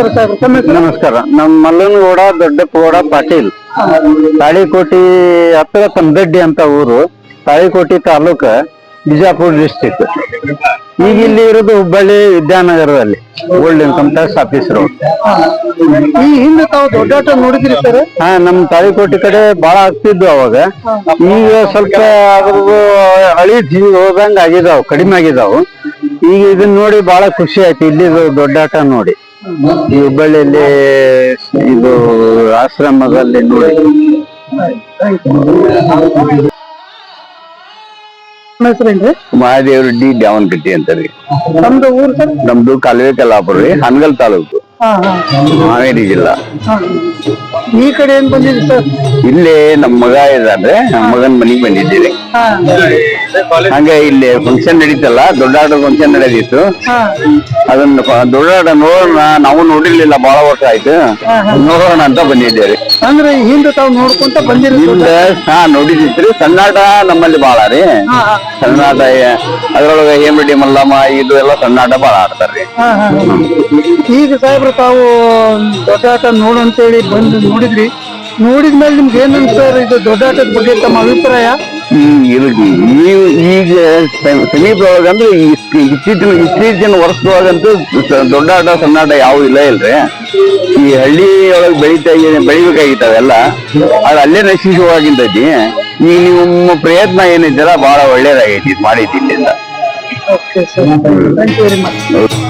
ನಮಸ್ಕಾರ. ನಮ್ಮ ತಮ್ಮ ಹೆಸರು ನಮಸ್ಕಾರ ನಮ್ ಮಲ್ಲನಗೌಡ ದೊಡ್ಡಪ್ಪಗೌಡ ಪಾಟೀಲ್. ತಾಳಿಕೋಟಿ ಹತ್ತಿರ ತಂದಡ್ಡಿ ಅಂತ ಊರು. ತಾಳಿಕೋಟಿ ತಾಲೂಕ ಬಿಜಾಪುರ ಡಿಸ್ಟಿಕ್ ಈಗ ಇಲ್ಲಿ ಇರೋದು Hubballi ವಿದ್ಯಾನಗರದಲ್ಲಿ. Old income tax office road ಈ ಹಿಂದೆ ತಾವು ದೊಡ್ಡಾಟ ನೋಡಿದ್ರಿ ಸರ್? ಹಾ ನಮ್ ತಾಳಿಕೋಟಿ ಕಡೆ ಬಹಳ ಆಗ್ತಿದ್ವು ಅವಾಗ. ಈಗ ಸ್ವಲ್ಪ ಅದ್ರದ್ದು ಹಳಿ ಜೀವ ಹೋದಂಗ ಆಗಿದಾವ್ ಕಡಿಮೆ ಆಗಿದಾವು. ಈಗ ಇದನ್ನ ನೋಡಿ ಬಹಳ ಖುಷಿ ಆಯ್ತು. ಇಲ್ಲಿ ದೊಡ್ಡಾಟ ನೋಡಿ. ಈ ಹುಬ್ಬಳ್ಳಿಯಲ್ಲಿ ಇದು ಆಶ್ರಮದಲ್ಲಿ ನೋಡಿ. ಹೆಸರೇನ್ರಿ ಮಹಾದೇವ್ರ ಡಿ ಡ್ಯಾವನಕಟ್ಟಿ ಅಂತಾರೆ ನಮ್ದು ಊರು ಸರ್? ನಮ್ದು ಕಾಲುವೆ ಕಲ್ಲಾಪುರ ರೀ ಹನಗಲ್ ತಾಲೂಕು. ಹಾವೇರಿ ಜಿಲ್ಲಾ. ಈ ಕಡೆ ಏನ್ ಬಂದಿದ್ರಿ ಸರ್? ಇಲ್ಲೇ ನಮ್ಮ ಮಗ ಇದಾದ್ರೆ ನಮ್ಮ ಮಗನ್ ಮನಿಗ್ ಬಂದಿದ್ದೀರಿ ಹಂಗೆ ಇಲ್ಲಿ ಫಂಕ್ಷನ್ ನಡೀತಲ್ಲ ದೊಡ್ಡಾಟ ಫಂಕ್ಷನ್ ನಡೆದಿತ್ತು. ಅದನ್ನ ದೊಡ್ಡಾಟ ನೋಡೋಣ ನಾವು ನೋಡಿರ್ಲಿಲ್ಲ ಬಹಳ ವರ್ಷ ಆಯ್ತು. ನೋಡೋಣ ಅಂತ ಬಂದಿದ್ದೇವೆ. ಅಂದ್ರೆ ಹಿಂದೆ ತಾವು ನೋಡ್ಕೊಂತ ಬಂದಿರಿ ಹಿಂದ ಹಾ ನೋಡಿದ್ರಿ ಸಣ್ಣಾಟ ನಮ್ಮಲ್ಲಿ ಬಹಳ ರೀ. ಸಣ್ಣಾಟ ಅದ್ರೊಳಗ ಹೇಮಡಿ ಮಲ್ಲಮ್ಮ ಇದು ಎಲ್ಲ ಸಣ್ಣಾಟ ಬಹಳ ಆಡ್ತಾರ್ರಿ ಈಗ ಸಾಹೇಬ್ರ ತಾವು ದೊಡ್ಡಾಟ ನೋಡು ಅಂತೇಳಿ ಬಂದು ನೋಡಿದ್ರಿ. ನೋಡಿದ್ಮೇಲೆ ನಿಮ್ಗೆ ಏನ್ ಸರ್ ಇದು? ದೊಡ್ಡಾಟದ ಬಗ್ಗೆ ತಮ್ಮ ಅಭಿಪ್ರಾಯ? ನೀವು ಈಗ ಸಮೀಪದೊಳಗ ಅಂದ್ರೆ ಇತ್ತೀಚಿನ ಇತ್ತೀಚಿನ ವರ್ಷದೊಳಗಂತೂ ಸ- ದೊಡ್ಡಾಟ ಸಣ್ಣಾಟ ಯಾವ ಇಲ್ಲ ಇಲ್ರಿ. ಈ ಹಳ್ಳಿ ಒಳಗ್ ಬೆಳಿತಾ ಬೆಳಿಬೇಕಾಗಿತ್ತು ಅವೆಲ್ಲ ಅದು ಅಲ್ಲೇ ನಶಿಸುವಾಗಿದ್ದೈತಿ ಈಗ ನಿಮ್ಮ ಪ್ರಯತ್ನ ಏನಿದ್ದೀರ ಬಹಳ ಒಳ್ಳೇದಾಗೈತಿ ಓಕೆ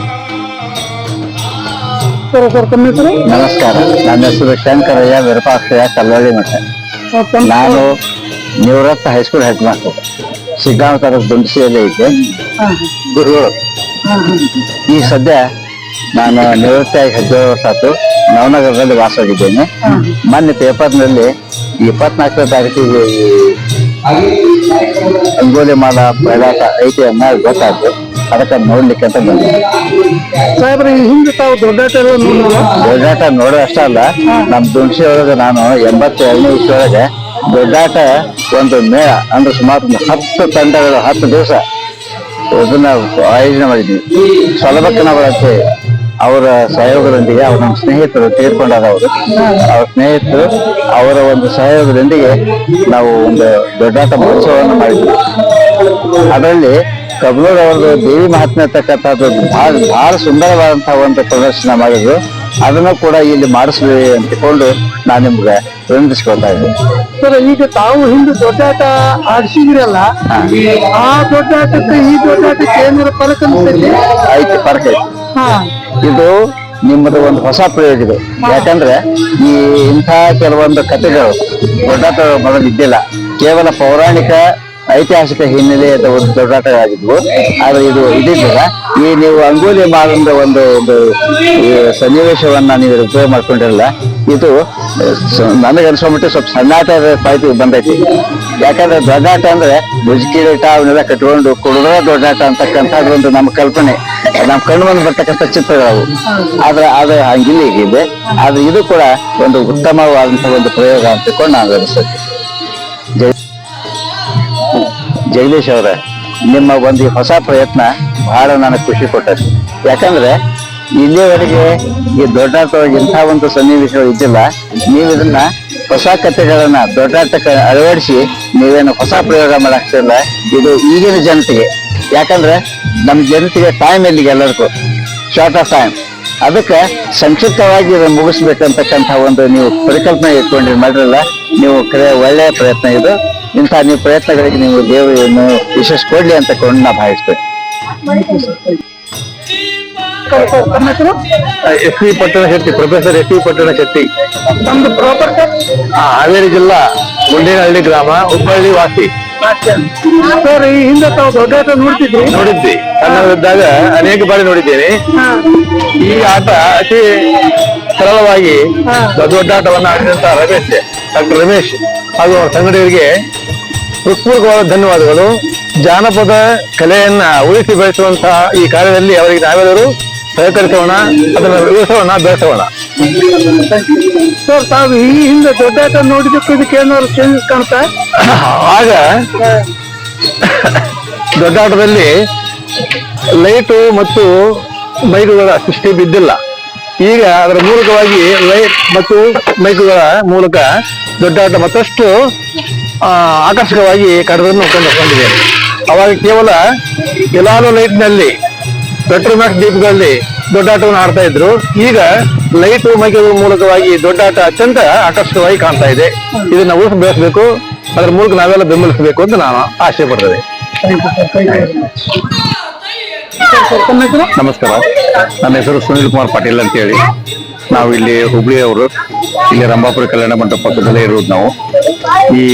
ಸರ್ ಮಚ್ ಸರ್ ತಮ್ಮ ಹೆಸರು? ನಮಸ್ಕಾರ. ನನ್ನ ಹೆಸರು ಶಂಕರಯ್ಯ ವಿರಪಾಕ್ಷಯ್ಯ ಕಲ್ಲಳ್ಳಿ ಮಠ. ನಾನು ನಿವೃತ್ತ ಹೈಸ್ಕೂಲ್ ಹೆಡ್ ಮಾಸ್ಟರ್ ಸಿದ್ಧಾಂತರ ತಾಲೂಕು ದುಂಡಸಿಯಲ್ಲಿ ಗುರುಗಳು. ಹಾ, ಹಾ. ಈ ಸದ್ಯ ನಾನು ನಿವೃತ್ತಿಯಾಗಿ ಹೆಜ್ಜೆ ವರ್ಷ ಆಯ್ತು ನವನಗರದಲ್ಲಿ ವಾಸವಾಗಿದ್ದೇನೆ. ಮೊನ್ನೆ ಪೇಪರ್ನಲ್ಲಿ ಇಪ್ಪತ್ನಾಲ್ಕನೇ ತಾರೀಕಿಗೆ ರಂಗೋಲಿ ಮಾಡ ಬಯಲಾಟ ಐತಿ ಅನ್ನೋದು ಗೊತ್ತಾಯ್ತು. ಅದಕ್ಕೆ ನೋಡ್ಲಿಕ್ಕೆ ಅಂತ ಬಂದೆ. ಸಾಹೇಬ್ರ ಹಿಂದೆ ತಾವು ದೊಡ್ಡಾಟ ಎಲ್ಲ ದೊಡ್ಡಾಟ ನೋಡೋ ಅಷ್ಟೇ ಅಲ್ಲ ನಮ್ ದುಣಸಿ ಒಳಗೆ ನಾನು ಎಂಬತ್ತೆರಡನೇ ಇಷ್ಟೊಳಗೆ ದೊಡ್ಡಾಟ ಒಂದು ಮೇಳ ಅಂದ್ರೆ ಸುಮಾರು ಒಂದು ಹತ್ತು ತಂಡಗಳು ಹತ್ತು ದಿವಸ ಅದನ್ನ ಆಯೋಜನೆ ಮಾಡಿದ್ವಿ. ಸೊಲಬಕ್ಕನವರಂತೆ ಅವರ ಸಹಯೋಗದೊಂದಿಗೆ ಅವ್ರ ನಮ್ಮ ಸ್ನೇಹಿತರು ತೀರ್ಕೊಂಡಾದವರು ಅವ್ರ. ಸ್ನೇಹಿತರು ಅವರ ಒಂದು ಸಹಯೋಗದೊಂದಿಗೆ ನಾವು ಒಂದು ದೊಡ್ಡಾಟ ಮಹೋತ್ಸವವನ್ನು ಮಾಡಿದ್ವಿ. ಅದರಲ್ಲಿ ಕಬ್ನೂರ್ ಅವ್ರದ್ದು ದೇವಿ ಮಹಾತ್ಮೆ ಅಂತಕ್ಕಂಥದ್ದು ಬಹಳ ಬಹಳ ಸುಂದರವಾದಂತಹ ಒಂದು ಪ್ರದರ್ಶನ ಮಾಡಿದ್ರು. ಅದನ್ನು ಕೂಡ ಇಲ್ಲಿ ಮಾಡಿಸ್ಲಿ ಅಂತಕೊಂಡು ನಾನು ನಿಮ್ಗೆ ವಿನಂತಿಸ್ಕೊಳ್ತಾ ಇದ್ದೀನಿ. ಸರ್ ಈಗ ತಾವು ಹಿಂದೆ ದೊಡ್ಡಾಟ ಆಡಿಸಿದ್ರಲ್ಲ ಆ ದೊಡ್ಡಾಟಕ್ಕೆ ಈ ದೊಡ್ಡಾಟಕ್ಕೆ ಕೇಂದ್ರ ಫರಕ್ ಅನ್ಸೈತಿ ಐತಿ ಪರಕ ಐತಿ ಹಾ. ಇದು ನಿಮ್ಮದು ಒಂದು ಹೊಸ ಪ್ರಯೋಗ ಇದು. ಯಾಕಂದ್ರೆ ಈ ಇಂಥ ಕೆಲವೊಂದು ಕಥೆಗಳು ದೊಡ್ಡಾಟ ಮೊದಲು ಇದ್ದಿಲ್ಲ. ಕೇವಲ ಪೌರಾಣಿಕ ಐತಿಹಾಸಿಕ ಹಿನ್ನೆಲೆ ಒಂದು ದೊಡ್ಡಾಟಗಳಾಗಿದ್ವು ಆದ್ರೆ ಇದು ಇದಿದ್ದಲ್ಲ ಈ ನೀವು ಅಂಗೋಲಿ ಮಾಡಿದ ಒಂದು ಒಂದು ಸನ್ನಿವೇಶವನ್ನ ನೀವು ಉಪಯೋಗ ಮಾಡ್ಕೊಂಡಿರಲ್ಲ, ಇದು ನನಗೆ ಅನ್ಸೋ ಮಟ್ಟಿಗೆ ಸ್ವಲ್ಪ ಸಣ್ಣಾಟದ ಪಾಯ್ತು ಬಂದೈತಿ. ಯಾಕಂದ್ರೆ ದೊಡ್ಡಾಟ ಅಂದ್ರೆ ಮುಜುಕಿರೀಟ ಅವನ್ನೆಲ್ಲ ಕಟ್ಕೊಂಡು ಕುಡಿದ್ರೆ ದೊಡ್ಡಾಟ ಅಂತಕ್ಕಂಥದ್ದು ಒಂದು ನಮ್ಮ ಕಲ್ಪನೆ. ನಮ್ಮ ಕಣ್ಣು ಮುಂದೆ ಬರ್ತಕ್ಕಂಥ ಚಿತ್ರಗಳು ಆದ್ರೆ ಅದು ಹಂಗಿಲ್ಲ ಹೀಗಿದೆ. ಆದ್ರೆ ಇದು ಕೂಡ ಒಂದು ಉತ್ತಮವಾದಂತಹ ಒಂದು ಪ್ರಯೋಗ ಅಂತಕೊಂಡು ನಾನು ಅನಿಸುತ್ತೆ. ಜಗದೀಶ್ ಅವರೇ, ನಿಮ್ಮ ಒಂದು ಹೊಸ ಪ್ರಯತ್ನ ಬಹಳ ನನಗೆ ಖುಷಿ ಕೊಟ್ಟದ್ದು. ಯಾಕಂದ್ರೆ ಇಲ್ಲಿಯವರೆಗೆ ಈ ದೊಡ್ಡಾಟ ಇಂಥ ಒಂದು ಸನ್ನಿವೇಶಗಳು ಇದ್ದಿಲ್ಲ. ನೀವು ಇದನ್ನ ಹೊಸ ಕಥೆಗಳನ್ನ ದೊಡ್ಡಾಟಕ್ಕೆ ಅಳವಡಿಸಿ ನೀವೇನು ಹೊಸ ಪ್ರಯೋಗ ಮಾಡಾಕ್ತಿಲ್ಲ ಇದು ಈಗಿನ ಜನತೆಗೆ. ಯಾಕಂದ್ರೆ ನಮ್ಮ ಜನತೆಗೆ ಟೈಮ್ ಇಲ್ಲಿಗೆ ಎಲ್ಲರಿಗೂ? ಶಾರ್ಟ್ ಆಫ್ ಟೈಮ್ ಅದಕ್ಕೆ ಸಂಕ್ಷಿಪ್ತವಾಗಿ ಇದನ್ನು ಮುಗಿಸ್ಬೇಕಂತಕ್ಕಂಥ ಒಂದು ನೀವು ಪರಿಕಲ್ಪನೆ ಇಟ್ಕೊಂಡು ಮಾಡಿರಲ್ಲ ನೀವು ಕರೆ ಒಳ್ಳೆಯ ಪ್ರಯತ್ನ ಇದು. ಇಂಥ ನೀವು ಪ್ರಯತ್ನಗಳಿಗೆ ನೀವು ದೇವರನ್ನು ವಿಶೇಷ ಕೊಡ್ಲಿ ಅಂತ ಕೊಂಡು ನಾ ಭಾವಿಸ್ತೇನೆ. ಎಸ್ ವಿ ಪಟ್ಟಣ ಶೆಟ್ಟಿ ಪ್ರೊಫೆಸರ್ ಎಸ್ ವಿ ಪಟ್ಟಣ ಶೆಟ್ಟಿ. ನಮ್ದು ಪ್ರಾಪರ್ ಹಾವೇರಿ ಜಿಲ್ಲಾ ಗುಂಡೇನಹಳ್ಳಿ ಗ್ರಾಮ ಹುಬ್ಬಳ್ಳಿ ವಾಸಿ. ಸರ್ ಈ ಹಿಂದೆ ತಾವು ದೊಡ್ಡಾಟ ನೋಡ್ತಿದ್ರಿ? ನೋಡಿದ್ವಿ. ಸಣ್ಣವಿದ್ದಾಗ ಅನೇಕ ಬಾರಿ ನೋಡಿದ್ದೇನೆ. ಹಾ. ಈ ಆಟ ಅತಿ ಸರಳವಾಗಿ ದೊಡ್ಡ ದೊಡ್ಡಾಟವನ್ನು ಆಡಿದಂತ ರಮೇಶ್ ಡಾಕ್ಟರ್ ರಮೇಶ್ ಹಾಗೂ ಅವರ ಸಂಗಡಿಗರಿಗೆ ಹೃತ್ಪೂರ್ವಕವಾದ ಧನ್ಯವಾದಗಳು. ಜಾನಪದ ಕಲೆಯನ್ನ ಉಳಿಸಿ ಬೆಳೆಸುವಂತಹ ಈ ಕಾರ್ಯದಲ್ಲಿ ಅವರಿಗೆ ನಾವೆಲ್ಲರೂ ಸಹಕರಿಸೋಣ ಅದನ್ನು ಉಳಿಸೋಣ ಬೆಳೆಸೋಣ. ಸರ್ ತಾವು ಈ ಹಿಂದೆ ದೊಡ್ಡಾಟ ನೋಡಿದಕ್ಕೂ ಇದಕ್ಕೆ ಏನಾದ್ರು ಚೇಂಜಸ್ ಕಾಣ್ತಾ? ಆಗ ದೊಡ್ಡಾಟದಲ್ಲಿ ಲೈಟು ಮತ್ತು ಮೈಕುಗಳ ಸೃಷ್ಟಿ ಬಿದ್ದಿಲ್ಲ. ಈಗ ಅದರ ಮೂಲಕವಾಗಿ ಲೈಟ್ ಮತ್ತು ಮೈಕುಗಳ ಮೂಲಕ ದೊಡ್ಡಾಟ ಮತ್ತಷ್ಟು ಆಕರ್ಷಕವಾಗಿ ಕಡದನ್ನು ಕಂಡುಕೊಂಡಿದೆ ಅವಾಗ ಕೇವಲ ಎಲಾಲೋ ಲೈಟ್ನಲ್ಲಿ ಪೆಟ್ರೋಮ್ಯಾಕ್ಸ್ ದೀಪಗಳಲ್ಲಿ ದೊಡ್ಡಾಟವನ್ನು ಆಡ್ತಾ ಇದ್ರು. ಈಗ ಲೈಟ್ ಮೈಕುಗಳ ಮೂಲಕವಾಗಿ ದೊಡ್ಡಾಟ ಅತ್ಯಂತ ಆಕರ್ಷಕವಾಗಿ ಕಾಣ್ತಾ ಇದೆ. ಇದನ್ನ ಉಳಿಸಿ ಬೆಳೆಸಬೇಕು. ಅದರ ಮೂಲಕ ನಾವೆಲ್ಲ ಬೆಂಬಲಿಸಬೇಕು ಅಂತ ನಾನು ಆಶೆ ಹೆಸರು ನಮಸ್ಕಾರ. ನನ್ನ ಹೆಸರು ಸುನೀಲ್ ಕುಮಾರ್ ಪಾಟೀಲ್ ಅಂತ ಹೇಳಿ ನಾವು ಇಲ್ಲಿ ಹುಬ್ಳಿಯವರು ಇಲ್ಲಿ ರಂಭಾಪುರ ಕಲ್ಯಾಣ ಮಂಟಪ ಪಕ್ಕದಲ್ಲೇ ಇರೋದು ನಾವು. ಈ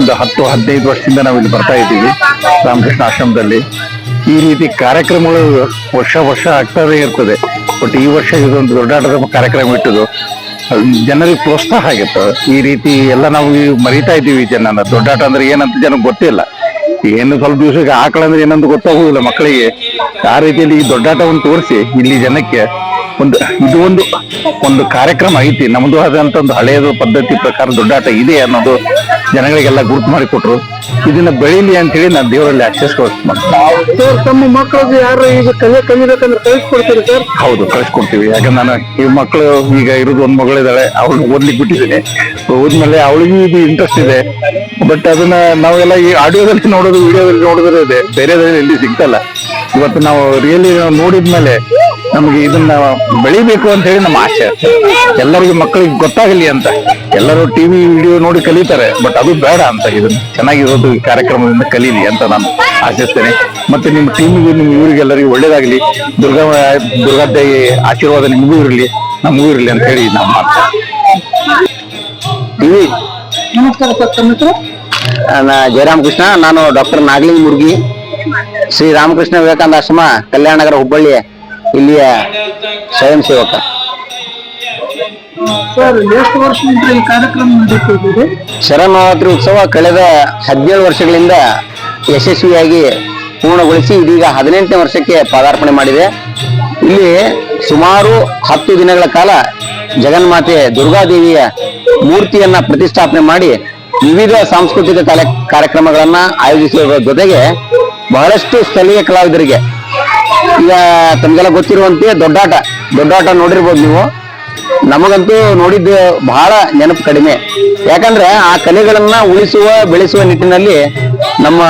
ಒಂದು ಹತ್ತು, ಹದಿನೈದು ವರ್ಷದಿಂದ ನಾವು ಇಲ್ಲಿ ಬರ್ತಾ ಇದ್ದೀವಿ, ರಾಮಕೃಷ್ಣ ಆಶ್ರಮದಲ್ಲಿ. ಈ ರೀತಿ ಕಾರ್ಯಕ್ರಮಗಳು ವರ್ಷ ವರ್ಷ ಆಗ್ತಾನೇ ಇರ್ತದೆ. ಬಟ್ ಈ ವರ್ಷ ಇದೊಂದು ದೊಡ್ಡಾಟದ ಕಾರ್ಯಕ್ರಮ ಇಟ್ಟದು ಜನರಿಗೆ ಪ್ರೋತ್ಸಾಹ ಆಗಿತ್ತು ಈ ರೀತಿ ಎಲ್ಲ ನಾವು ಮರಿತಾ ಇದ್ದೀವಿ ಜನನ. ದೊಡ್ಡಾಟ ಅಂದ್ರೆ ಏನಂತ ಜನಕ್ಕೆ ಗೊತ್ತಿಲ್ಲ. ಏನು ಸ್ವಲ್ಪ ದಿವಸಕ್ಕೆ ಆಕಳ ಅಂದ್ರೆ ಏನಂತ ಗೊತ್ತಾಗುದಿಲ್ಲ ಮಕ್ಕಳಿಗೆ. ಆ ರೀತಿಯಲ್ಲಿ ಈ ದೊಡ್ಡಾಟವನ್ನು ತೋರಿಸಿ ಇಲ್ಲಿ ಜನಕ್ಕೆ. ಒಂದು ಇದು ಒಂದು ಒಂದು ಕಾರ್ಯಕ್ರಮ ಐತಿ. ನಮ್ದು ಆದಂತ ಒಂದು ಹಳೆಯದು ಪದ್ಧತಿ ಪ್ರಕಾರ ದೊಡ್ಡಾಟ ಇದೆ ಅನ್ನೋದು ಜನಗಳಿಗೆಲ್ಲ ಗುರುತು ಮಾಡಿಕೊಟ್ರು ಇದನ್ನ ಬೆಳೀಲಿ ಅಂತ ಹೇಳಿ ನಾನು ದೇವರಲ್ಲಿ ಆಚರಿಸ್ಕೊಳ್ತೀನಿ ಸರ್ ತಮ್ಮ ಮಕ್ಕಳಿಗೆ ಯಾರು ಈಗ ಕಲಿಯ ಕಲಿಬೇಕಂದ್ರೆ ಕಳಿಸ್ಕೊಡ್ತೀರಿ ಸರ್? ಹೌದು ಕಳಿಸ್ಕೊಡ್ತೀವಿ ಯಾಕಂದ್ರೆ ನಾನು ಈ ಮಕ್ಕಳು ಈಗ ಇರೋದು ಒಂದ್ ಮಗಳಿದ್ದಾಳೆ ಅವಳು ಓದ್ಲಿಕ್ಕೆ ಬಿಟ್ಟಿದ್ದೀನಿ. ಓದ್ಮೇಲೆ ಅವಳಿಗೂ ಇದು ಇಂಟ್ರೆಸ್ಟ್ ಇದೆ. ಬಟ್ ಅದನ್ನ ನಾವೆಲ್ಲ ಈ ಆಡಿಯೋದಲ್ಲಿ ನೋಡೋದು ವಿಡಿಯೋದಲ್ಲಿ ನೋಡೋದ್ರೆ ಇದೆ. ಬೇರೆದ್ರಲ್ಲಿ ಎಲ್ಲಿ ಸಿಗ್ತಲ್ಲ ಇವತ್ತು ನಾವು ರಿಯಲಿ ನೋಡಿದ್ಮೇಲೆ ನಮಗೆ ಇದನ್ನ ಬೆಳಿಬೇಕು ಅಂತ ಹೇಳಿ ನಮ್ಮ ಆಸೆ. ಎಲ್ಲರಿಗೂ ಮಕ್ಕಳಿಗೆ ಗೊತ್ತಾಗಲಿ ಅಂತ. ಎಲ್ಲರೂ ಟಿವಿ ವಿಡಿಯೋ ನೋಡಿ ಕಲಿತಾರೆ ಬಟ್ ಅದು ಬೇಡ ಅಂತ. ಇದನ್ನ ಚೆನ್ನಾಗಿರೋದು ಈ ಕಾರ್ಯಕ್ರಮದಿಂದ ಕಲೀಲಿ ಅಂತ ನಾನು ಆಶಿಸ್ತೇನೆ. ಮತ್ತೆ ನಿಮ್ಮ ಟೀಮಿಗೆ ನಿಮ್ಮ ಇವರಿಗೆಲ್ಲರಿಗೂ ಒಳ್ಳೇದಾಗಲಿ. ದುರ್ಗಾ ದುರ್ಗಾದೇವಿ ಆಶೀರ್ವಾದ ನಿಮಗೂ ಇರಲಿ ನಮಗೂ ಇರಲಿ ಅಂತ ಹೇಳಿ ನಮ್ಮ ಟಿವಿ ನಮಸ್ಕಾರ ಹೆಸರು? ಜಯರಾಮ್ ಕೃಷ್ಣ ನಾನು ಡಾಕ್ಟರ್ ನಾಗಲಿಂಗ್ ಮುರ್ಗಿ. ಶ್ರೀ ರಾಮಕೃಷ್ಣ ವಿವೇಕಾನಂದ ಆಶ್ರಮ ಕಲ್ಯಾಣ ನಗರ ಹುಬ್ಬಳ್ಳಿ ಇಲ್ಲಿಯ ಸ್ವಯಂ ಸೇವಕ. ಶರನ್ನವರಾತ್ರಿ ಉತ್ಸವ ಕಳೆದ ಹದಿನೇಳು ವರ್ಷಗಳಿಂದ ಯಶಸ್ವಿಯಾಗಿ ಪೂರ್ಣಗೊಳಿಸಿ ಇದೀಗ ಹದಿನೆಂಟನೇ ವರ್ಷಕ್ಕೆ ಪಾದಾರ್ಪಣೆ ಮಾಡಿದೆ. ಇಲ್ಲಿ ಸುಮಾರು ಹತ್ತು ದಿನಗಳ ಕಾಲ ಜಗನ್ಮಾತೆ ದುರ್ಗಾದೇವಿಯ ಮೂರ್ತಿಯನ್ನ ಪ್ರತಿಷ್ಠಾಪನೆ ಮಾಡಿ ವಿವಿಧ ಸಾಂಸ್ಕೃತಿಕ ಕಾರ್ಯ ಕಾರ್ಯಕ್ರಮಗಳನ್ನ ಆಯೋಜಿಸುವ ಜೊತೆಗೆ ಬಹಳಷ್ಟು ಸ್ಥಳೀಯ ಕಲಾವಿದರಿಗೆ. ಈಗ ತಮಗೆಲ್ಲ ಗೊತ್ತಿರುವಂತೆ ದೊಡ್ಡಾಟ ದೊಡ್ಡಾಟ ನೋಡಿರ್ಬೋದು ನೀವು. ನಮಗಂತೂ ನೋಡಿದ್ದು ಬಹಳ ನೆನಪು ಕಡಿಮೆ. ಯಾಕಂದ್ರೆ ಆ ಕಲೆಗಳನ್ನ ಉಳಿಸುವ, ಬೆಳೆಸುವ ನಿಟ್ಟಿನಲ್ಲಿ ನಮ್ಮ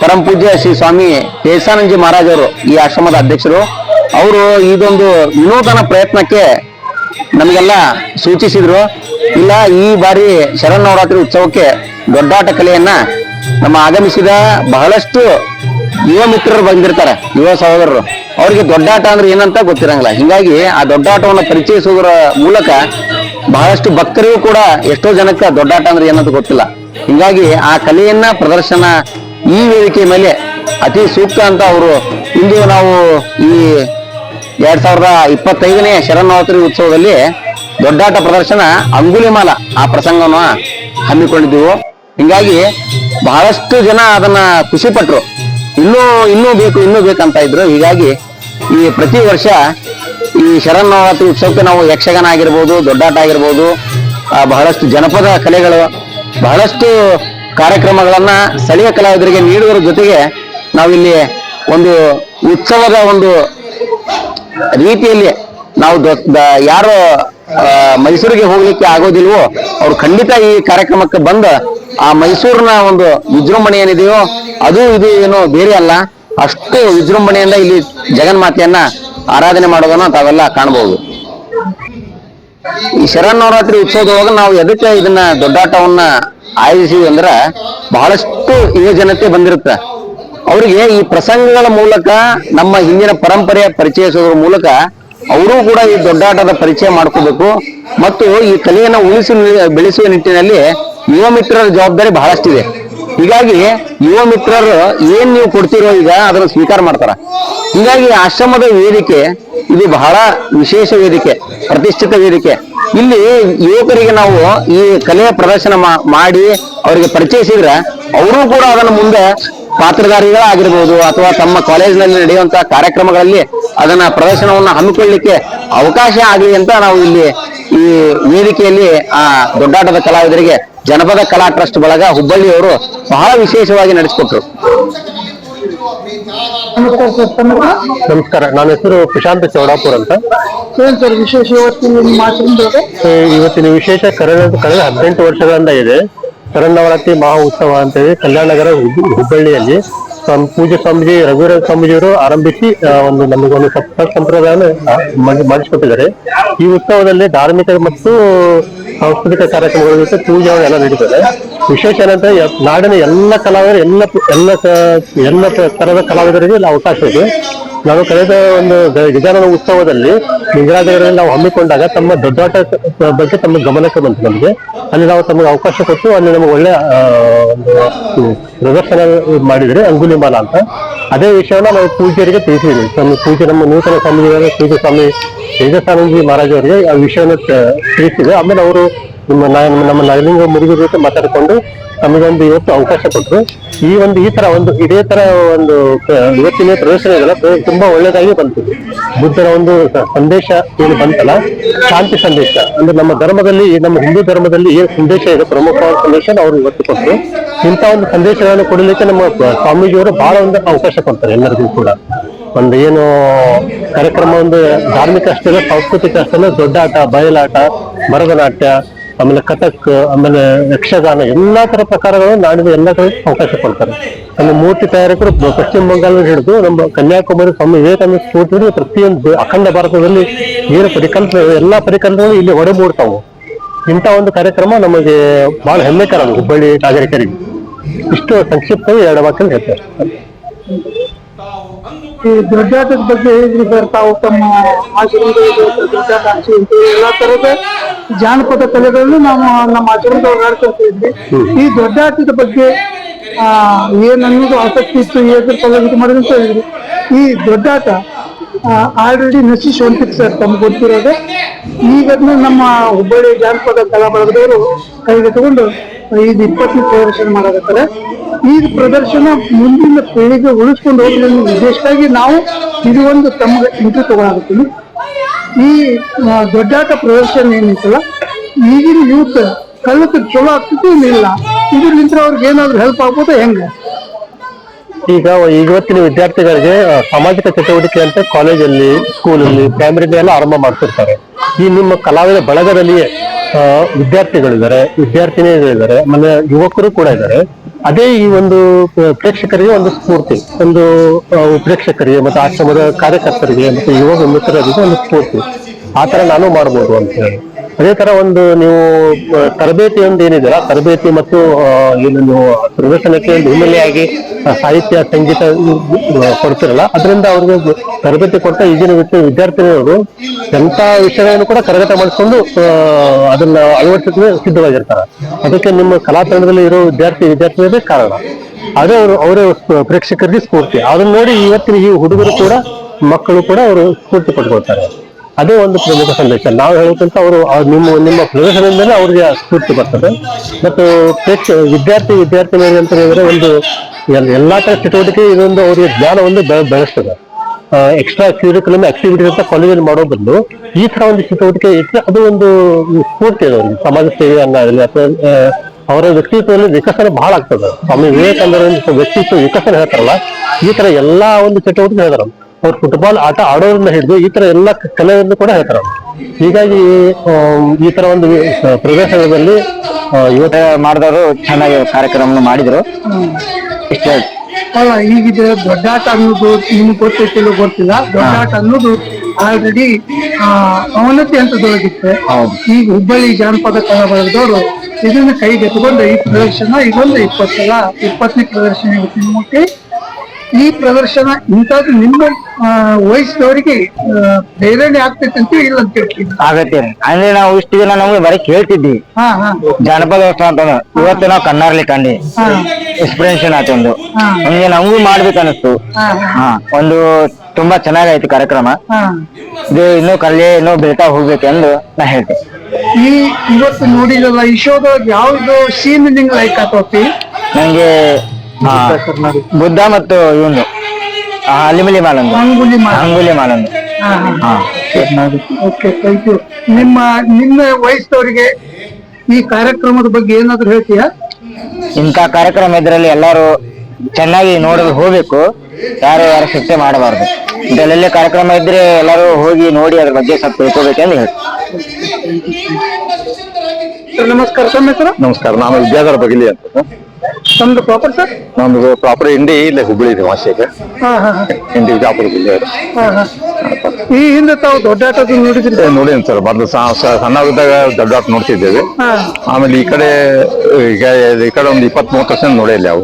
ಪರಂ ಪೂಜ್ಯ ಶ್ರೀ ಸ್ವಾಮಿ ಕೇಶಾನಂದಜಿ ಮಹಾರಾಜ್ ಅವರು, ಈ ಆಶ್ರಮದ ಅಧ್ಯಕ್ಷರು, ಅವರು ಇದೊಂದು ವಿನೂತನ ಪ್ರಯತ್ನಕ್ಕೆ ನಮಗೆಲ್ಲ ಸೂಚಿಸಿದ್ರು. ಇಲ್ಲ, ಈ ಬಾರಿ ಶರನ್ನವರಾತ್ರಿ ಉತ್ಸವಕ್ಕೆ ದೊಡ್ಡಾಟ ಕಲೆಯನ್ನ ನಮ್ಮ ಆಗಮಿಸಿದ ಬಹಳಷ್ಟು ಯುವ ಮಿತ್ರರು ಬಂದಿರ್ತಾರೆ, ಯುವ ಸಹೋದರರು. ಅವರಿಗೆ ದೊಡ್ಡಾಟ ಅಂದ್ರೆ ಏನಂತ ಗೊತ್ತಿರಂಗಿಲ್ಲ. ಹಿಂಗಾಗಿ ಆ ದೊಡ್ಡಾಟವನ್ನು ಪರಿಚಯಿಸುವುದರ ಮೂಲಕ ಬಹಳಷ್ಟು ಭಕ್ತರಿಗೂ ಕೂಡ ಎಷ್ಟೋ ಜನಕ್ಕೆ ದೊಡ್ಡಾಟ ಅಂದ್ರೆ ಏನಂತ ಗೊತ್ತಿಲ್ಲ. ಹಿಂಗಾಗಿ ಆ ಕಲೆಯನ್ನ, ಪ್ರದರ್ಶನ ಈ ವೇದಿಕೆ ಮೇಲೆ ಅತಿ ಸೂಕ್ತ ಅಂತ ಅವರು ಇಂದು ನಾವು ಈ ಎರಡ್ ಸಾವಿರದ ಇಪ್ಪತ್ತೈದನೇ ಶರನ್ನವರಾತ್ರಿ ಉತ್ಸವದಲ್ಲಿ ದೊಡ್ಡಾಟ ಪ್ರದರ್ಶನ ಅಂಗುಲಿಮಾಲ ಆ ಪ್ರಸಂಗವನ್ನು ಹಮ್ಮಿಕೊಂಡಿದ್ದೆವು. ಹಿಂಗಾಗಿ ಬಹಳಷ್ಟು ಜನ ಅದನ್ನ ಖುಷಿ ಪಟ್ರು ಇನ್ನೂ ಇನ್ನೂ ಬೇಕು, ಇನ್ನೂ ಬೇಕಂತ ಇದ್ರು. ಹೀಗಾಗಿ ಈ ಪ್ರತಿ ವರ್ಷ ಈ ಶರನ್ನವರಾತ್ರಿ ಉತ್ಸವಕ್ಕೆ ನಾವು ಯಕ್ಷಗಾನ ಆಗಿರ್ಬೋದು ದೊಡ್ಡಾಟ ಆಗಿರ್ಬೋದು ಬಹಳಷ್ಟು ಜನಪದ ಕಲೆಗಳು, ಬಹಳಷ್ಟು ಕಾರ್ಯಕ್ರಮಗಳನ್ನ ಸ್ಥಳೀಯ ಕಲಾವಿದರಿಗೆ ನೀಡುವುದರ ಜೊತೆಗೆ ನಾವಿಲ್ಲಿ ಒಂದು ಉತ್ಸವದ ಒಂದು ರೀತಿಯಲ್ಲಿ ನಾವು ಯಾರು ಮೈಸೂರಿಗೆ ಹೋಗ್ಲಿಕ್ಕೆ ಆಗೋದಿಲ್ವೋ? ಅವ್ರು ಖಂಡಿತ ಈ ಕಾರ್ಯಕ್ರಮಕ್ಕೆ ಬಂದ ಆ ಮೈಸೂರಿನ ಒಂದು ವಿಜೃಂಭಣೆ ಏನಿದೆಯೋ, ಅದು ಇದು ಏನೋ ಬೇರೆ ಅಲ್ಲ. ಅಷ್ಟು ವಿಜೃಂಭಣೆಯಿಂದ ಇಲ್ಲಿ ಜಗನ್ಮಾತೆಯನ್ನ ಆರಾಧನೆ ಮಾಡೋದನ್ನ ತಾವೆಲ್ಲ ಕಾಣಬಹುದು. ಈ ಶರನ್ನವರಾತ್ರಿ ಹೋಗ ನಾವು ಎದಕ್ಕೆ ಇದನ್ನ ದೊಡ್ಡಾಟವನ್ನ ಆಯೋಜಿಸಿವಿ ಅಂದ್ರ ಬಹಳಷ್ಟು ಯುವ ಜನತೆ ಬಂದಿರುತ್ತೆ. ಅವರಿಗೆ ಈ ಪ್ರಸಂಗಗಳ ಮೂಲಕ, ನಮ್ಮ ಹಿಂದಿನ ಪರಂಪರೆಯ ಪರಿಚಯಿಸೋದ್ರ ಮೂಲಕ ಅವರು ಕೂಡ ಈ ದೊಡ್ಡಾಟದ ಪರಿಚಯ ಮಾಡ್ಕೋಬೇಕು. ಮತ್ತು ಈ ಕಲೆಯನ್ನು ಉಳಿಸಿ ಬೆಳೆಸುವ ನಿಟ್ಟಿನಲ್ಲಿ ಯುವ ಮಿತ್ರರ ಜವಾಬ್ದಾರಿ ಬಹಳಷ್ಟಿದೆ. ಹೀಗಾಗಿ ಯುವ ಮಿತ್ರರು ಏನ್ ನೀವು ಕೊಡ್ತಿರೋ ಈಗ ಅದನ್ನ ಸ್ವೀಕಾರ ಮಾಡ್ತಾರ. ಹೀಗಾಗಿ ಆಶ್ರಮದ ವೇದಿಕೆ, ಇದು ಬಹಳ ವಿಶೇಷ ವೇದಿಕೆ, ಪ್ರತಿಷ್ಠಿತ ವೇದಿಕೆ. ಇಲ್ಲಿ ಯುವಕರಿಗೆ ನಾವು ಈ ಕಲೆಯ ಪ್ರದರ್ಶನ ಮಾಡಿ ಅವರಿಗೆ ಪರಿಚಯಿಸಿದ್ರೆ ಅವರು ಕೂಡ ಅದನ್ನು ಮುಂದೆ ಪಾತ್ರಧಾರಿಗಳಾಗಿರ್ಬೋದು ಅಥವಾ ತಮ್ಮ ಕಾಲೇಜಿನಲ್ಲಿ ನಡೆಯುವಂತಹ ಕಾರ್ಯಕ್ರಮಗಳಲ್ಲಿ ಅದನ್ನ ಪ್ರದರ್ಶನವನ್ನ ಹಮ್ಮಿಕೊಳ್ಳಲಿಕ್ಕೆ ಅವಕಾಶ ಆಗಲಿ ಅಂತ ನಾವು ಇಲ್ಲಿ ಈ ವೇದಿಕೆಯಲ್ಲಿ ಆ ದೊಡ್ಡಾಟದ ಕಲಾವಿದರಿಗೆ ಜನಪದ ಕಲಾ ಟ್ರಸ್ಟ್ ಬಳಗ ಹುಬ್ಬಳ್ಳಿಯವರು ಬಹಳ ವಿಶೇಷವಾಗಿ ನಡೆಸಿಕೊಟ್ರು. ನಮಸ್ಕಾರ ಸರ್ ನಮಸ್ಕಾರ ನನ್ನ ಹೆಸರು ಪ್ರಶಾಂತ ಚೌಡಾಪುರ್ ಅಂತ. ಸರ್ ವಿಶೇಷ ಇವತ್ತಿನ ವಿಶೇಷ ಕಳೆದ ಕಳೆದ ಹದಿನೆಂಟು ವರ್ಷಗಳಿಂದ ಇದೆ. ಶರನ್ನವರಾತ್ರಿ ಮಹಾ ಉತ್ಸವ ಅಂತೇಳಿ ಕಲ್ಯಾಣ ನಗರ ಹುಬ್ಬ- ಹುಬ್ಬಳ್ಳಿಯಲ್ಲಿ ಪೂಜ್ಯ ಸ್ವಾಮೀಜಿ ರಘುವೀರ ಸ್ವಾಮೀಜಿಯವರು ಆರಂಭಿಸಿ ಒಂದು ನಮಗೊಂದು ಸಪ್ತ ಸಂಪ್ರದಾಯನ ಆ, ಮಾಡಿಸಿಕೊಟ್ಟಿದ್ದಾರೆ. ಈ ಉತ್ಸವದಲ್ಲಿ ಧಾರ್ಮಿಕ ಮತ್ತು ಸಾಂಸ್ಕೃತಿಕ ಕಾರ್ಯಕ್ರಮಗಳ ಜೊತೆ ಪೂಜೆ ಎಲ್ಲ ನಡೀತದೆ ವಿಶೇಷ ಏನಂದ್ರೆ ನಾಡಿನ ಎಲ್ಲ ಕಲಾವಿದರು, ಎಲ್ಲ ಎಲ್ಲ ಎಲ್ಲ ತರದ ಕಲಾವಿದರಿಗೆ ಇಲ್ಲಿ ಅವಕಾಶ ಇದೆ. ನಾವು ಕಳೆದ ಒಂದು ಗಜಾನನ ಉತ್ಸವದಲ್ಲಿ ಲಿಂಗರಾಜರಲ್ಲಿ ನಾವು ಹಮ್ಮಿಕೊಂಡಾಗ ತಮ್ಮ ದೊಡ್ಡಾಟ ಬಗ್ಗೆ ತಮ್ಮ ಗಮನಕ್ಕೆ ಬಂತು ನಮಗೆ. ಅಲ್ಲಿ ನಾವು ತಮಗೆ ಅವಕಾಶ ಕೊಟ್ಟು ಅಲ್ಲಿ ನಮಗೆ ಒಳ್ಳೆ ಪ್ರದರ್ಶನ ಮಾಡಿದರೆ ಅಂಗುಲಿಮಾಲ ಅಂತ. ಅದೇ ವಿಷಯನ ನಾವು ಪೂಜ್ಯರಿಗೆ ತಿಳಿಸಿದ್ವಿ. ನಮ್ಮ ಪೂಜೆ ನಮ್ಮ ನೂತನ ಸ್ವಾಮಿ ಪೂಜೆ ಸ್ವಾಮಿ ತೇಜಸ್ವಾಮೀಜಿ ಮಹಾರಾಜ್ ಅವರಿಗೆ ಆ ತಿಳಿಸಿದ್ವಿ ತಿಳಿಸಿದೆ. ಆಮೇಲೆ ಅವರು ನಿಮ್ಮ ನಮ್ಮ ನಗಲಿಂಗ ಮುರುಗಿ ಜೊತೆ ಮಾತಾಡಿಕೊಂಡು ನಮಗೊಂದು ಇವತ್ತು ಅವಕಾಶ ಕೊಟ್ಟರು ಈ ಒಂದು ಈ ತರ ಒಂದು ಇದೇ ತರ ಒಂದು ಇವತ್ತಿನ ಪ್ರದರ್ಶನ ಇದೆಲ್ಲ ತುಂಬಾ ಒಳ್ಳೇದಾಗಿ ಬಂತು. ಬುದ್ಧರ ಒಂದು ಸಂದೇಶ ಏನು ಬಂತಲ್ಲ, ಶಾಂತಿ ಸಂದೇಶ. ಅಂದ್ರೆ ನಮ್ಮ ಧರ್ಮದಲ್ಲಿ, ನಮ್ಮ ಹಿಂದೂ ಧರ್ಮದಲ್ಲಿ ಏನು ಸಂದೇಶ ಇದೆ, ಪ್ರಮುಖವಾದ ಸಂದೇಶ ಅವರು ಇವತ್ತು ಕೊಟ್ಟರು ಇಂಥ ಒಂದು ಸಂದೇಶಗಳನ್ನು ಕೊಡಲಿಕ್ಕೆ ನಮ್ಮ ಸ್ವಾಮೀಜಿಯವರು ಬಹಳ ಒಂದು ಅವಕಾಶ ಕೊಡ್ತಾರೆ ಎಲ್ಲರಿಗೂ ಕೂಡ. ಒಂದು ಏನು ಕಾರ್ಯಕ್ರಮ ಒಂದು ಧಾರ್ಮಿಕ ಅಷ್ಟೇ ಸಾಂಸ್ಕೃತಿಕ ಅಷ್ಟೇ ಅಲ್ಲ ದೊಡ್ಡಾಟ ಬಯಲಾಟ, ಭರತನಾಟ್ಯ ಆಮೇಲೆ ಕಥಕ್, ಆಮೇಲೆ ಯಕ್ಷಗಾನ, ಎಲ್ಲಾ ತರ ಪ್ರಕಾರಗಳು ನಾಡಿನ ಎಲ್ಲ ಕಡೆ ಅವಕಾಶ ಕೊಡ್ತಾರೆ. ಅಲ್ಲಿ ಮೂರ್ತಿ ತಯಾರಕರು ಪಶ್ಚಿಮ ಬಂಗಾಳ ಹಿಡಿದು ನಮ್ಮ ಕನ್ಯಾಕುಮಾರಿ ಸ್ವಾಮಿ ವಿವೇಕಾನಂದ ಸ್ಫೂರ್ತಿ ಪ್ರತಿಯೊಂದು ಅಖಂಡ ಭಾರತದಲ್ಲಿ ಏನು ಪರಿಕಲ್ಪನೆ ಎಲ್ಲಾ ಪರಿಕಲ್ಪನೆಗಳು ಇಲ್ಲಿ ಒಡಮೂಡ್ತಾವು ಇಂಥ ಒಂದು ಕಾರ್ಯಕ್ರಮ ನಮಗೆ ಬಹಳ ಹೆಮ್ಮೆಕರ ಹುಬ್ಬಳ್ಳಿ ನಾಗರಿಕರಿಗೆ. ಇಷ್ಟು ಸಂಕ್ಷಿಪ್ತವಾಗಿ ಎರಡು ವಾಕ್ಯ ಹೇಳ್ತಾರೆ ಈ ದೊಡ್ಡಾಟದ ಬಗ್ಗೆ ಹೇಳಿದ್ರಿ ಸರ್, ತಾವು ತಮ್ಮ ಆಶೀರ್ವಾದ ದೊಡ್ಡಾಟ ಎಲ್ಲಾ ತರದ ಜಾನಪದ ಕಲೆಗಳನ್ನು ನಾವು ನಮ್ಮ ಆಚರಣೆಗಳು ಆಡ್ಕೊಳ್ತಾ ಇದ್ವಿ ಈ ದೊಡ್ಡಾಟದ ಬಗ್ಗೆ, ಆ, ಏನ್ ಅನ್ನೋದು ಆಸಕ್ತಿ ಇತ್ತು ಏದ್ರ ಮಾಡಿದಂತ ಮಾಡಿದ್ರು ಅಂತ ಹೇಳಿದ್ರು. ಈ ದೊಡ್ಡಾಟ ಆಲ್ರೆಡಿ ನಶಿಸಿ ಹೊಂಟಿತ್ತು ಸರ್, ತಮ್ಗೆ ಗೊತ್ತಿರೋದೆ. ಈಗ ನಮ್ಮ ಹುಬ್ಬಳ್ಳಿ ಜಾನಪದ ಕಲಾ ಬಳಗದವರು ಕೈಗೆ ತಗೊಂಡು ಇದು ಇಪ್ಪತ್ತನೇ ಪ್ರದರ್ಶನ ಮಾಡಕತ್ತಾರೆ. ಈ ಪ್ರದರ್ಶನ ಮುಂದಿನ ಪೀಳಿಗೆ ಉಳಿಸ್ಕೊಂಡು ಹೋಗಿ ಉದ್ದೇಶಕ್ಕಾಗಿ ನಾವು ಇದು ಒಂದು ತಮ್ಗೆ ಇಂಟ್ರೂ ತಗೊಳಕತ್ತೀನಿ ಈ ದೊಡ್ಡಾಟ ಪ್ರದರ್ಶನ ಏನಿತ್ತಲ್ಲ, ಈಗಿನ ಯೂತ್ ಕಲಿತು ಚಲೋ ಆಗ್ತೈತಿ ಇಲ್ಲ. ಇದ್ರಿಂದ ಅವ್ರಿಗೆ ಏನಾದ್ರು ಹೆಲ್ಪ್ ಆಗ್ಬೋದು, ಹೆಂಗ? ಈಗ ಇವತ್ತಿನ ವಿದ್ಯಾರ್ಥಿಗಳಿಗೆ ಸಾಮಾಜಿಕ ಚಟುವಟಿಕೆ ಅಂತ ಕಾಲೇಜಲ್ಲಿ ಸ್ಕೂಲಲ್ಲಿ ಪ್ರೈಮರಿ ಎಲ್ಲ ಆರಂಭ ಮಾಡ್ತಿರ್ತಾರೆ. ಈ ನಿಮ್ಮ ಕಲಾವಿದ ಬಳಗದಲ್ಲಿಯೇ ವಿದ್ಯಾರ್ಥಿಗಳಿದ್ದಾರೆ ವಿದ್ಯಾರ್ಥಿನಿಗಳಿದ್ದಾರೆ ಆಮೇಲೆ ಯುವಕರು ಕೂಡ ಇದ್ದಾರೆ. ಅದೇ ಈ ಒಂದು ಪ್ರೇಕ್ಷಕರಿಗೆ ಒಂದು ಸ್ಫೂರ್ತಿ, ಒಂದು ಪ್ರೇಕ್ಷಕರಿಗೆ ಮತ್ತೆ ಆಶ್ರಮದ ಕಾರ್ಯಕರ್ತರಿಗೆ ಮತ್ತೆ ಯುವ ಮಿತ್ರರಿಗೆ ಒಂದು ಸ್ಫೂರ್ತಿ. ಆ ಥರ ನಾನು ಮಾಡ್ಬೋದು ಅಂತ ಹೇಳಿ. ಅದೇ ತರ ಒಂದು ನೀವು ತರಬೇತಿ ಒಂದು ಏನಿದೆಯಲ್ಲ, ತರಬೇತಿ ಮತ್ತು ಏನೊಂದು ಏನು ನೀವು ಪ್ರದರ್ಶನಕ್ಕೆ ಒಂದು ಹಿನ್ನೆಲೆಯಾಗಿ ಸಾಹಿತ್ಯ, ಸಂಗೀತ ಕೊಡ್ತಿರಲ್ಲ, ಅದರಿಂದ ಅವ್ರಿಗೆ ತರಬೇತಿ ಕೊಡ್ತಾ ಈಗಿನ ವಿದ್ಯಾರ್ಥಿನಿಯವರು ಎಂತ ವಿಷಯಗಳನ್ನು ಕೂಡ ಕರಗತ ಮಾಡಿಕೊಂಡು ಅದನ್ನ ಅಳವಡಿಸಕ್ಕೆ ಸಿದ್ಧವಾಗಿರ್ತಾರೆ. ಅದಕ್ಕೆ ನಿಮ್ಮ ಕಲಾ ತಂಡದಲ್ಲಿ ಇರೋ ವಿದ್ಯಾರ್ಥಿ ವಿದ್ಯಾರ್ಥಿಗಳೇ ಕಾರಣ. ಅದೇ ಅವರು, ಅವರೇ ಪ್ರೇಕ್ಷಕರಿಗೆ ಸ್ಫೂರ್ತಿ. ಅದನ್ನ ನೋಡಿ ಇವತ್ತಿನ ಈ ಹುಡುಗರು ಕೂಡ, ಮಕ್ಕಳು ಕೂಡ ಅವರು ಸ್ಫೂರ್ತಿ ಪಡ್ಕೊಳ್ತಾರೆ. ಅದೇ ಒಂದು ಪ್ರಮುಖ ಸಂದೇಶ. ನಾವು ಹೇಳೋದಂತ ಅವರು ನಿಮ್ಮ ನಿಮ್ಮ ಪ್ರದರ್ಶನದಿಂದಲೇ ಅವ್ರಿಗೆ ಸ್ಫೂರ್ತಿ ಬರ್ತದೆ. ಮತ್ತು ಪ್ರೇಕ್ಷ, ವಿದ್ಯಾರ್ಥಿ ವಿದ್ಯಾರ್ಥಿನಿಯರಿಗೆ ಅಂತ ಹೇಳಿದ್ರೆ ಒಂದು ಎಲ್- ಎಲ್ಲಾ ತರ ಚಟುವಟಿಕೆ ಇದೊಂದು ಅವರಿಗೆ ಜ್ಞಾನ ಒಂದು ಬೆಳೆಸ್ತದೆ. ಎಕ್ಸ್ಟ್ರಾ ಕ್ಯೂರಿಕುಲಮ್ ಆಕ್ಟಿವಿಟಿ ಅಂತ ಕಾಲೇಜಲ್ಲಿ ಮಾಡೋ ಬದಲು ಈ ತರ ಒಂದು ಚಟುವಟಿಕೆ ಇಟ್ಟರೆ ಅದು ಒಂದು ಸ್ಫೂರ್ತಿ ಇದೆ ಅವ್ರಿಗೆ ಸಮಾಜ ಸೇವೆ ಅನ್ನೋದ್ರಲ್ಲಿ ಅಥವಾ ಅವರ ವ್ಯಕ್ತಿತ್ವದಲ್ಲಿ ವಿಕಸನ ಬಹಳ ಆಗ್ತದೆ. ಸ್ವಾಮಿ ವಿವೇಕಾನಂದ ವ್ಯಕ್ತಿತ್ವ ವಿಕಸನ ಹೇಳ್ತಾರಲ್ಲ, ಈ ತರ ಎಲ್ಲಾ ಒಂದು ಚಟುವಟಿಕೆ ಹೇಳ್ತಾರ. ಅವ್ರು ಫುಟ್ಬಾಲ್ ಆಟ ಆಡೋದ್ರಿಂದ ಹಿಡಿದು ಈ ತರ ಎಲ್ಲ ಕಲೆಯನ್ನು ಕೂಡ ಹೇಳ್ತಾರೆ ಹೀಗಾಗಿ ಈ ತರ ಒಂದು ಪ್ರದೇಶದಲ್ಲಿ ಪ್ರದರ್ಶನದಲ್ಲಿ ಇವತ್ತು ಮಾಡಿದವರು ಚೆನ್ನಾಗಿ ಕಾರ್ಯಕ್ರಮ ಮಾಡಿದ್ರು. ಇಷ್ಟೇ. ಅಲ್ಲ ಈಗಿದೆ ದೊಡ್ಡಾಟ ಅನ್ನೋದು ನಿಮ್ಗೆ ಗೊತ್ತಿಲ್ಲ ಗೊತ್ತಿಲ್ಲ. ದೊಡ್ಡ ಆಟ ಅನ್ನೋದು ಆಲ್ರೆಡಿ ಅವನತಿ ಹಂತದೊಳಗಿತ್ತೆ. ಈಗ ಹುಬ್ಬಳ್ಳಿ ಜಾನಪದ ಕಲಾವಿದವರು ಇದನ್ನ ಕೈಗೆ ತಗೊಂಡು ಈ ಪ್ರದರ್ಶನ ಇದೊಂದು ಇಪ್ಪತ್ತು ಸಲ ಇಪ್ಪತ್ತನೇ ಪ್ರದರ್ಶನ. ಇವತ್ತಿನ ಮುಟ್ಟಿ ಈ ಪ್ರದರ್ಶನ ಇಂಥದ್ದು ನಿಮ್ಮ ವಯಸ್ಸಿನವರಿಗೆ ಪ್ರೇರಣೆ ಆಗ್ತೈತೆ ಅಂತ ಇಲ್ಲ ಅಂತ ಹೇಳ್ತೀನಿ ಆಗತ್ತೆ. ಅಂದ್ರೆ ನಾವು ಇಷ್ಟು ದಿನ ನಮ್ಗೆ ಬರೀ ಕೇಳ್ತಿದ್ವಿ. ಹಾ ಹಾ. ಜಾನಪದ ಅಂತ ಇವತ್ತು ನಾವು ಕಣ್ಣಾರ್ಲಿ ಕಂಡಿ. ಇನ್ಸ್ಪಿರೇಷನ್ ಆತೊಂದು ಹಾ. ನಮ್ಗೆ ನಮಗೂ ಮಾಡ್ಬೇಕು ಅನಿಸ್ತು ಹಾ. ಒಂದು ತುಂಬಾ ಚೆನ್ನಾಗಾಯ್ತು ಕಾರ್ಯಕ್ರಮ. ಹಾ. ಇದು ಇನ್ನೂ ಕಲೆ ಇನ್ನೂ ಬೆಳಿತಾ ಹೋಗ್ಬೇಕೆಂದು ನಾ ಹೇಳ್ತೆ ಈ ಇವತ್ತು ನೋಡಿರಲ್ಲ ಈ ಶೋದೊಳಗೆ ಯಾವ್ದು ಸೀನ್ ನಿಂಗೆ ಲೈಕ್ ಆಗ್ತಿ ನಂಗೆ ಬುದ್ಧ ಮತ್ತು ಇವನು. ಅಲಿಮಿಲಿ ಮಾಲಂದು ಅಂಗುಲಿ ಅಂಗುಲಿ ಮಾಲಂದು ಹಾ ಹಾ. ಹಾ. ಓಕೆ ಥ್ಯಾಂಕ್ ಯು ನಿಮ್ಮ ನಿಮ್ಮ ವಯಸ್ಸವರಿಗೆ ಈ ಕಾರ್ಯಕ್ರಮದ ಬಗ್ಗೆ ಏನಾದ್ರು ಹೇಳ್ತೀಯಾ? ಇಂಥ ಕಾರ್ಯಕ್ರಮ ಇದರಲ್ಲಿ ಎಲ್ಲರೂ ಚೆನ್ನಾಗಿ ನೋಡಲು ಹೋಗ್ಬೇಕು. ಯಾರು ಯಾರು ಶಿಕ್ಷೆ ಮಾಡಬಾರ್ದು. ಇದರಲ್ಲೇ ಕಾರ್ಯಕ್ರಮ ಇದ್ರೆ ಎಲ್ಲರೂ ಹೋಗಿ ನೋಡಿ ಅದ್ರ ಬಗ್ಗೆ ಸ್ವಲ್ಪ ಅಂತ ಹೇಳಿ. ಸರ್ ನಮಸ್ಕಾರ. ತಮ್ಮ ಹೆಸರು? ನಮಸ್ಕಾರ. ನಾನು ವಿದ್ಯಾಧರ ಬಗಿಲಿ ಅಂತ. ತಮ್ದು ಪ್ರಾಪರ್ ಸರ್ ನಮ್ದು ಪ್ರಾಪರ್ ಇಂಡಿ ಇಲ್ಲ ಹುಬ್ಬಳ್ಳಿ ಇದೆ ಹಿಂಡಿ ಹಾ ಇಂಡಿ ವಿಜಾಪುರ ಜಿಲ್ಲೆ ಈ ಹಿಂದೆ ತಾವು ದೊಡ್ಡಾಟದ ನೋಡಿದ್ರೆ? ನೋಡಿ ಸರ್. ಬಂದ ಸಣ್ಣವಿದ್ದಾಗ ದೊಡ್ಡಾಟ ನೋಡ್ತಿದ್ದೇವೆ. ಆಮೇಲೆ ಈ ಕಡೆ ಈಗ ಈ ಕಡೆ ಒಂದು ಇಪ್ಪತ್ತ್ ಮೂವತ್ತು ವರ್ಷ ನೋಡಿಲ್ಲ ಅವು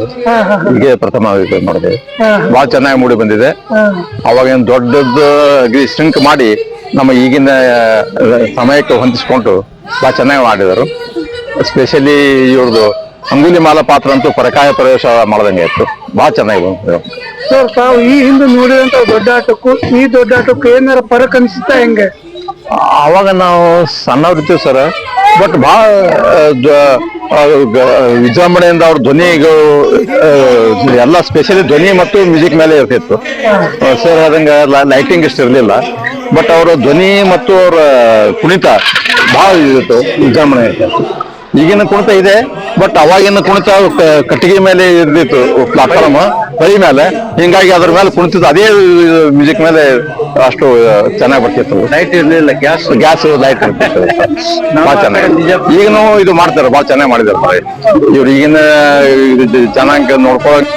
ಹೀಗೆ ಪ್ರಥಮ ನೋಡಿದೆ. ಭಾಳ ಬಹಳ ಚೆನ್ನಾಗಿ ಮೂಡಿ ಬಂದಿದೆ. ಅವಾಗೇನು ದೊಡ್ಡದ್ದು ಸ್ಟ್ರಿಂಕ್ ಮಾಡಿ ನಮ್ಮ ಈಗಿನ ಸಮಯಕ್ಕೆ ಹೊಂದಿಸ್ಕೊಂಡು ಬಹಳ ಚೆನ್ನಾಗಿ ಮಾಡಿದರು ಸ್ಪೆಷಲಿ ಇವ್ರದ್ದು ಅಂಗುಲಿ ಮಾಲ ಪಾತ್ರ ಅಂತೂ ಪರಕಾಯ ಪ್ರವೇಶ ಮಾಡದಂಗೆ ಇತ್ತು. ಬಹಳ ಚೆನ್ನಾಗಿ ಸರ್ ತಾವು ಈ ಹಿಂದೆ ನೋಡಿದಂತ ದೊಡ್ಡಾಟಕ್ಕೂ ಈ ದೊಡ್ಡಾಟಕ್ಕೂ ಏನಾರ ಫರಕ್ ಅನ್ಸುತ್ತಾ ಹೆಂಗೆ? ಅವಾಗ ನಾವು ಸಣ್ಣವ್ರಿರ್ತೀವಿ ಸರ್. ಬಟ್ ಬಹಳ ವಿಜೃಂಭಣೆಯಿಂದ ಅವ್ರ ಧ್ವನಿಗಳು ಎಲ್ಲ ಸ್ಪೆಷಲಿ ಧ್ವನಿ ಮತ್ತು ಮ್ಯೂಸಿಕ್ ಮೇಲೆ ಇರ್ತಿತ್ತು. ಸರ್ ಅದಂಗೆ ಲೈಟಿಂಗ್ ಇಷ್ಟ ಇರಲಿಲ್ಲ. ಬಟ್ ಅವರ ಧ್ವನಿ ಮತ್ತು ಅವರ ಕುಣಿತ ಬಹಳ ಇತ್ತು ವಿಜೃಂಭಣೆ ಇತ್ತು ಈಗಿನ ಕುಣಿತ ಇದೆ ಬಟ್ ಅವಾಗಿನ ಕುಣಿತ ಕಟ್ಟಿಗೆ ಮೇಲೆ ಇರ್ದಿತ್ತು ಪ್ಲಾಟ್ಫಾರ್ಮ್ ಬರಿ ಮೇಲೆ. ಹಿಂಗಾಗಿ ಅದ್ರ ಮೇಲೆ ಕುಣಿತಿದ್ದು ಅದೇ ಮ್ಯೂಸಿಕ್ ಮೇಲೆ ಅಷ್ಟು ಚೆನ್ನಾಗಿ ಬರ್ತಿತ್ತು. ಲೈಟ್ ಇರ್ಲಿಲ್ಲ ಗ್ಯಾಸ್ ಗ್ಯಾಸ್ ಲೈಟ್ ಇರ್ತಿತ್ತು. ಭಾಳ ಚೆನ್ನಾಗಿ. ಈಗನೂ ಇದು ಮಾಡ್ತಾರೆ ಬಹಳ ಚೆನ್ನಾಗಿ ಮಾಡಿದಾರೆ ಇವ್ರು ಈಗಿನ ಚೆನ್ನಾಗಿ ನೋಡ್ಕೊಳಕ್